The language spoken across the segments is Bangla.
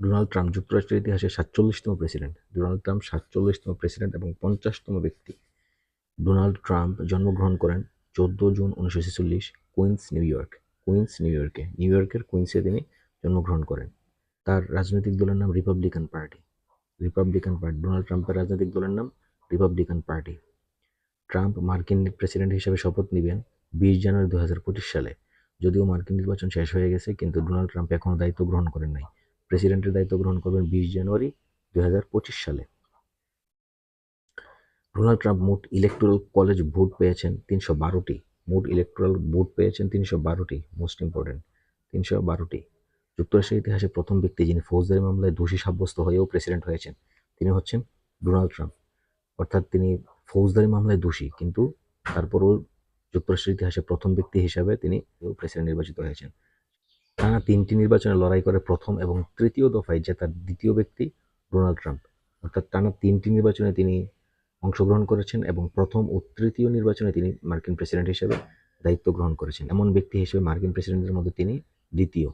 ডোনাল্ড ট্রাম্প যুক্তরাষ্ট্রের ইতিহাসে সাতচল্লিশতম প্রেসিডেন্ট। ডোনাল্ড ট্রাম্প সাতচল্লিশতম প্রেসিডেন্ট এবং পঞ্চাশতম ব্যক্তি। ডোনাল্ড ট্রাম্প জন্মগ্রহণ করেন চোদ্দ জুন উনিশশো ছেচল্লিশ কুইন্স, নিউ ইয়র্ক। কুইন্স, নিউ ইয়র্কে। নিউ ইয়র্কের কুইন্সে তিনি জন্মগ্রহণ করেন। তার রাজনৈতিক দলের নাম Republican party. Republican party. Donald ট্রাম্পের রাজনৈতিক দলের নাম রিপাবলিকান পার্টি। ট্রাম্প মার্কিন প্রেসিডেন্ট হিসেবে শপথ নেবেন বিশ জানুয়ারি দু হাজার পঁচিশ সালে। যদিও মার্কিন নির্বাচন শেষ হয়ে গেছে, কিন্তু ডোনাল্ড ট্রাম্প এখনও দায়িত্ব গ্রহণ করেন নাই। প্রেসিডেন্টের দায়িত্ব গ্রহণ করবেন বিশ জানুয়ারি দু হাজার পঁচিশ সালে। ডোনাল্ড ট্রাম্প মোট ইলেকট্রাল কলেজ ভোট পেয়েছেন তিনশো বারোটি। মোট ইলেকট্রাল ভোট পেয়েছেন তিনশো বারোটি, মোস্ট ইম্পর্টেন্ট, তিনশো বারোটি। যুক্তরাষ্ট্রের ইতিহাসে প্রথম ব্যক্তি যিনি ফৌজদারি মামলায় দোষী সাব্যস্ত হয়েও প্রেসিডেন্ট হয়েছেন, তিনি হচ্ছেন ডোনাল্ড ট্রাম্প। অর্থাৎ তিনি ফৌজদারি মামলায় দোষী, কিন্তু তারপরও যুক্তরাষ্ট্রের ইতিহাসে প্রথম ব্যক্তি হিসাবে তিনি প্রেসিডেন্ট নির্বাচিত হয়েছেন। টানা তিনটি নির্বাচনে লড়াই করে প্রথম এবং তৃতীয় দফায় জেতার দ্বিতীয় ব্যক্তি ডোনাল্ড ট্রাম্প। অর্থাৎ টানা তিনটি নির্বাচনে তিনি অংশগ্রহণ করেছেন এবং প্রথম ও তৃতীয় নির্বাচনে তিনি মার্কিন প্রেসিডেন্ট হিসেবে দায়িত্ব গ্রহণ করেছেন। এমন ব্যক্তি হিসেবে মার্কিন প্রেসিডেন্টের মধ্যে তিনি দ্বিতীয়।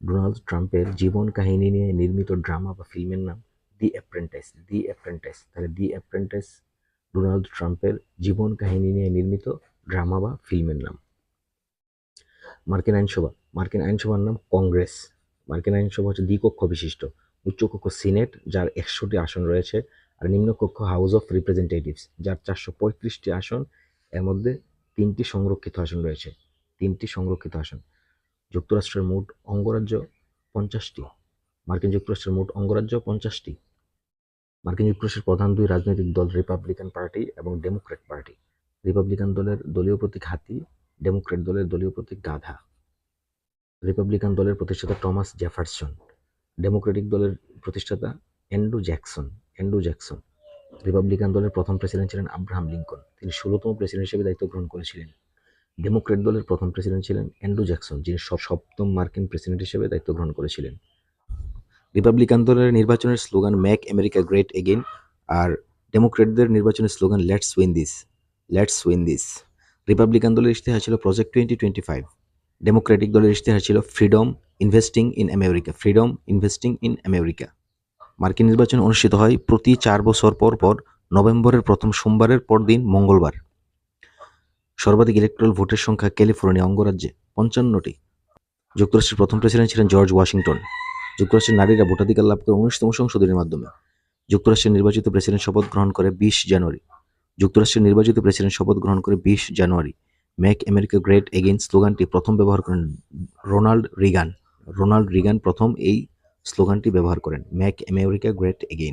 ডোনাল্ড ট্রাম্পের জীবন কাহিনী নিয়ে নির্মিত ড্রামা বা ফিল্মের নাম দি অ্যাপ্রেন্টাইস দি অ্যাপ্রেন্টাইস। তাহলে দি অ্যাপ্রেন্টাইস ডোনাল্ড ট্রাম্পের জীবন কাহিনী নিয়ে নির্মিত ড্রামা বা ফিল্মের নাম। মার্কিন আইনসভা। মার্কিন আইনসভার নাম কংগ্রেস। মার্কিন আইনসভা হচ্ছে দ্বিকক্ষ বিশিষ্ট। উচ্চকক্ষ সিনেট, যার একশোটি আসন রয়েছে, আর নিম্নকক্ষ হাউস অফ রিপ্রেজেন্টেটিভস, যার চারশো পঁয়ত্রিশটি আসন, এর মধ্যে তিনটি সংরক্ষিত আসন রয়েছে। তিনটি সংরক্ষিত আসন। যুক্তরাষ্ট্রের মোট অঙ্গরাজ্য পঞ্চাশটি। মার্কিন যুক্তরাষ্ট্রের মোট অঙ্গরাজ্য পঞ্চাশটি। মার্কিন যুক্তরাষ্ট্রের প্রধান দুই রাজনৈতিক দল রিপাবলিকান পার্টি এবং ডেমোক্র্যাট পার্টি। রিপাবলিকান দলের দলীয় প্রতীক হাতি, ডেমোক্র্যাট দলের দলীয় প্রতীক গাধা। রিপাবলিকান দলের প্রতিষ্ঠাতা টমাস জেফারসন ডেমোক্রেটিক দলের প্রতিষ্ঠাতা Andrew Jackson Andrew Jackson Republican দলের প্রথম প্রেসিডেন্ট ছিলেন আব্রাহাম লিঙ্কন তিনি ষোলোতম প্রেসিডেন্ট হিসেবে দায়িত্ব গ্রহণ করেছিলেন। ডেমোক্রেট দলের প্রথম প্রেসিডেন্ট ছিলেন অ্যান্ড্রু জ্যাকসন যিনি সপ্তম মার্কিন প্রেসিডেন্ট হিসেবে দায়িত্ব গ্রহণ করেছিলেন। রিপাবলিকান দলের নির্বাচনের slogan make America great again আর ডেমোক্রেটদের নির্বাচনের slogan let's win this let's win this Republican দলের ইশতেহার ছিল project twenty twenty five Democratic দলের ইশতেহার ছিল freedom investing in America freedom investing in America মার্কিন নির্বাচন অনুষ্ঠিত হয় প্রতি চার বছর পর পর নভেম্বরের প্রথম সোমবারের পর দিন মঙ্গলবার। সর্বাধিক ইলেকট্রাল ভোটের সংখ্যা ক্যালিফোর্নিয়া অঙ্গরাজ্যে, পঞ্চান্নটি। যুক্তরাষ্ট্রের প্রথম প্রেসিডেন্ট ছিলেন জর্জ ওয়াশিংটন যুক্তরাষ্ট্রের নারীরা ভোটাধিকার লাভ করে উনিশতম সংশোধনীর মাধ্যমে। যুক্তরাষ্ট্রের নির্বাচিত প্রেসিডেন্ট শপথ গ্রহণ করে বিশ জানুয়ারি। যুক্তরাষ্ট্রের নির্বাচিত প্রেসিডেন্ট শপথ গ্রহণ করে বিশ জানুয়ারি। মেক আমেরিকা গ্রেট এগেইন স্লোগানটি প্রথম ব্যবহার করেন রোনাল্ড রিগান। রোনাল্ড রিগান প্রথম এই স্লোগানটি ব্যবহার করেন। Make America great again